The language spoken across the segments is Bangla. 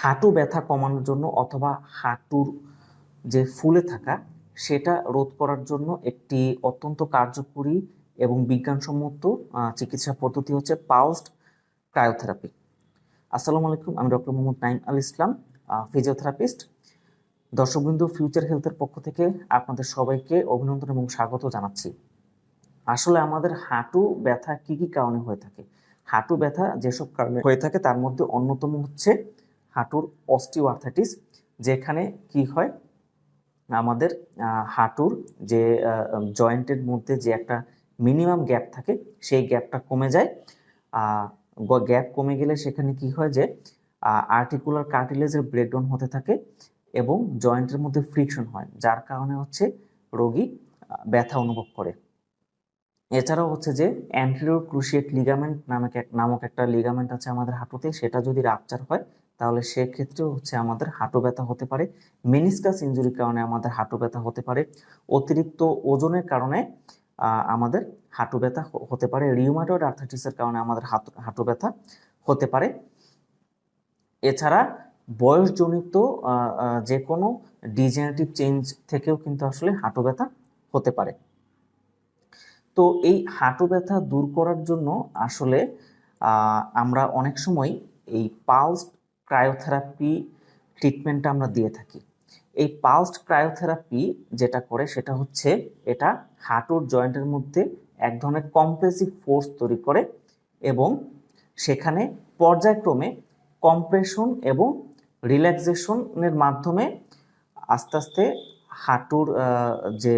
হাঁটু ব্যথা কমানোর জন্য অথবা হাঁটুর যে ফুলে থাকা, সেটা রোধ করার জন্য একটি অত্যন্ত কার্যকরী এবং বিজ্ঞানসম্মত চিকিৎসা পদ্ধতি হচ্ছে পাউসড ক্রায়োথেরাপি। আসসালামু আলাইকুম, আমি ডক্টর মোহাম্মদ নাইম আল ইসলাম ফিজিওথেরাপিস্ট। দর্শকবৃন্দ, ফিউচার হেলথের পক্ষ থেকে আপনাদের সবাইকে অভিনন্দন এবং স্বাগত জানাচ্ছি। আসলে আমাদের হাঁটু ব্যথা কি কি কারণে হয়ে থাকে? হাঁটু ব্যথা যেসব কারণে হয়ে থাকে, তার মধ্যে অন্যতম হচ্ছে হাঁটুর অস্টিওআর্থাইটিস যেখানে কি হয়? আমাদের হাঁটুর যে জয়েন্টের মধ্যে যে একটা মিনিমাম গ্যাপ থাকে, সেই গ্যাপটা কমে যায়। গ্যাপ কমে গেলে সেখানে কি হয় যে আর্টিকুলার কার্টিলেজের ব্রেকডাউন হতে থাকে এবং জয়েন্টের মধ্যে ফ্রিকশন হয়, যার কারণে হচ্ছে রোগী ব্যথা অনুভব করে। এছাড়াও হচ্ছে যে অ্যান্টেরিয়র ক্রুশিয়েট লিগামেন্ট নামক নামক একটা লিগামেন্ট আছে আমাদের হাঁটুতে, সেটা যদি রাপচার হয় তাহলে সেক্ষেত্রেও হচ্ছে আমাদের হাঁটু ব্যথা হতে পারে মেনিসকাস ইঞ্জুরির কারণে আমাদের হাঁটু ব্যথা হতে পারে, অতিরিক্ত ওজনের কারণে আমাদের হাঁটু ব্যথা হতে পারে রিউমাটয়েড আর্থাইটিসের কারণে আমাদের হাঁটু ব্যথা হতে পারে। এছাড়া বয়সজনিত যে কোনো ডিজেনারেটিভ চেঞ্জ থেকেও কিন্তু আসলে হাঁটু ব্যথা হতে পারে। তো এই হাঁটু ব্যথা দূর করার জন্য আসলে আমরা অনেক সময় এই পালসড ক্রায়োথেরাপি ট্রিটমেন্টটা আমরা দিয়ে থাকি। এই পালসড ক্রায়োথেরাপি যেটা করে সেটা হচ্ছে এটা হাঁটুর জয়েন্টের মধ্যে এক ধরনের কম্প্রেসিভ ফোর্স তৈরি করে এবং সেখানে পর্যায়ক্রমে কম্প্রেশন এবং রিল্যাক্সেশনের মাধ্যমে আস্তে আস্তে হাঁটুর যে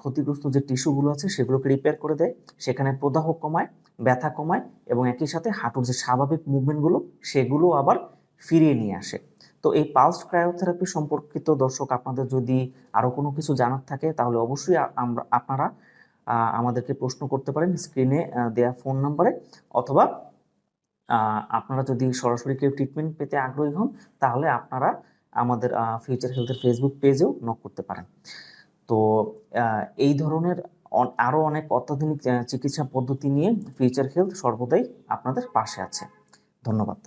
ক্ষতিগ্রস্ত যে টিস্যুগুলো আছে সেগুলোকে রিপেয়ার করে দেয়। সেখানে প্রদাহ কমায়, ব্যথা কমায় এবং একই সাথে হাঁটুর যে স্বাভাবিক মুভমেন্টগুলো সেগুলো আবার ফিরিয়ে নিয়ে আসে। তো এই পালস ক্রায়োথেরাপি সম্পর্কিত দর্শক আপনাদের যদি আরও কোনো কিছু জানার থাকে, তাহলে অবশ্যই আমরা আপনারা আমাদেরকে প্রশ্ন করতে পারেন স্ক্রিনে দেয়া ফোন নাম্বারে অথবা আপনারা যদি সরাসরি কেউ ট্রিটমেন্ট পেতে আগ্রহী হন, তাহলে আপনারা আমাদের ফিউচার হেলথের ফেসবুক পেজেও নক করতে পারেন। তো এই ধরনের অন- আরও অনেক অত্যাধুনিক চিকিৎসা পদ্ধতি নিয়ে ফিউচার হেলথ সর্বদাই আপনাদের পাশে আছে। ধন্যবাদ।